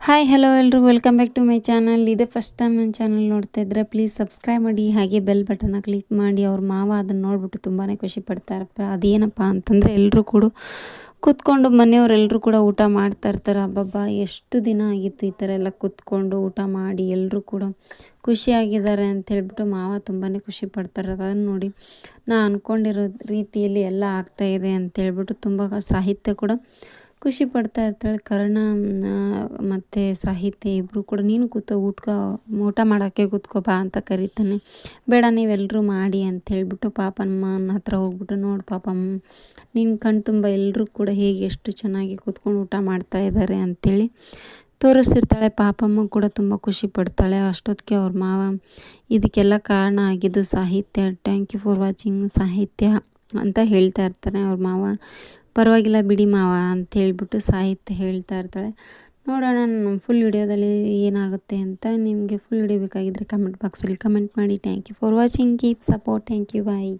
Hi hello ಎಲ್ಲರೂ welcome back to my channel ಇದೇ first time ನನ್ನ ಚಾನಲ್ ನೋಡ್ತಾ ಇದ್ದರೆ ಪ್ಲೀಸ್ ಸಬ್ಸ್ಕ್ರೈಬ್ ಮಾಡಿ, ಹಾಗೆ ಬೆಲ್ ಬಟನ್ನ ಕ್ಲಿಕ್ ಮಾಡಿ. ಅವ್ರ ಮಾವ ಅದನ್ನು ನೋಡಿಬಿಟ್ಟು ತುಂಬಾ ಖುಷಿ ಪಡ್ತಾರಪ್ಪ. ಅದೇನಪ್ಪ ಅಂತಂದರೆ ಎಲ್ಲರೂ ಕೂಡ ಕೂತ್ಕೊಂಡು ಮನೆಯವರೆಲ್ಲರೂ ಕೂಡ ಊಟ ಮಾಡ್ತಾ ಇರ್ತಾರೆ. ಅಬ್ಬಬ್ಬ, ಎಷ್ಟು ದಿನ ಆಗಿತ್ತು ಈ ಥರ ಎಲ್ಲ ಕೂತ್ಕೊಂಡು ಊಟ ಮಾಡಿ ಎಲ್ಲರೂ ಕೂಡ ಖುಷಿಯಾಗಿದ್ದಾರೆ ಅಂತ ಹೇಳ್ಬಿಟ್ಟು ಮಾವ ತುಂಬಾ ಖುಷಿ ಪಡ್ತಾರೆ. ಅದನ್ನು ನೋಡಿ ನಾ ಅಂದ್ಕೊಂಡಿರೋ ರೀತಿಯಲ್ಲಿ ಎಲ್ಲ ಆಗ್ತಾಯಿದೆ ಅಂತ ಹೇಳ್ಬಿಟ್ಟು ತುಂಬ ಸಾಹಿತ್ಯ ಕೂಡ ಖುಷಿ ಪಡ್ತಾ ಇರ್ತಾಳೆ. ಕರ್ಣ ಮತ್ತು ಸಾಹಿತ್ಯ ಇಬ್ಬರು ಕೂಡ, ನೀನು ಕೂತು ಊಟಕೋ, ಊಟ ಮಾಡೋಕ್ಕೆ ಕೂತ್ಕೋ ಬಾ ಅಂತ ಕರೀತಾನೆ. ಬೇಡ ನೀವೆಲ್ಲರೂ ಮಾಡಿ ಅಂತ ಹೇಳಿಬಿಟ್ಟು ಪಾಪಮ್ಮನ ಹತ್ರ ಹೋಗ್ಬಿಟ್ಟು, ನೋಡಿ ಪಾಪಮ್ಮ ನಿನ್ನ ಕಣ್ ತುಂಬ ಎಲ್ಲರೂ ಕೂಡ ಹೇಗೆ ಎಷ್ಟು ಚೆನ್ನಾಗಿ ಕೂತ್ಕೊಂಡು ಊಟ ಮಾಡ್ತಾ ಇದ್ದಾರೆ ಅಂಥೇಳಿ ತೋರಿಸಿರ್ತಾಳೆ ಪಾಪಮ್ಮ ಕೂಡ ತುಂಬ ಖುಷಿ ಪಡ್ತಾಳೆ. ಅಷ್ಟೊತ್ತಿಗೆ ಅವ್ರ ಮಾವ, ಇದಕ್ಕೆಲ್ಲ ಕಾರಣ ಆಗಿದ್ದು ಸಾಹಿತ್ಯ. ಥ್ಯಾಂಕ್ ಯು ಫಾರ್ ವಾಚಿಂಗ್ ಸಾಹಿತ್ಯ ಅಂತ ಹೇಳ್ತಾ ಇರ್ತಾನೆ. ಅವ್ರ ಮಾವ ಪರವಾಗಿಲ್ಲ ಬಿಡಿ ಮಾವ ಅಂತ ಹೇಳ್ಬಿಟ್ಟು ಸಾಹಿತ್ಯ ಹೇಳ್ತಾ ಇರ್ತಾಳೆ. ನೋಡೋಣ ನಮ್ಮ ಫುಲ್ ವಿಡಿಯೋದಲ್ಲಿ ಏನಾಗುತ್ತೆ ಅಂತ ನಿಮಗೆ ಫುಲ್ ವಿಡಿಯೋ ಬೇಕಾಗಿದ್ದರೆ ಕಮೆಂಟ್ ಬಾಕ್ಸಲ್ಲಿ ಕಮೆಂಟ್ ಮಾಡಿ. Thank you for watching keep support thank you bye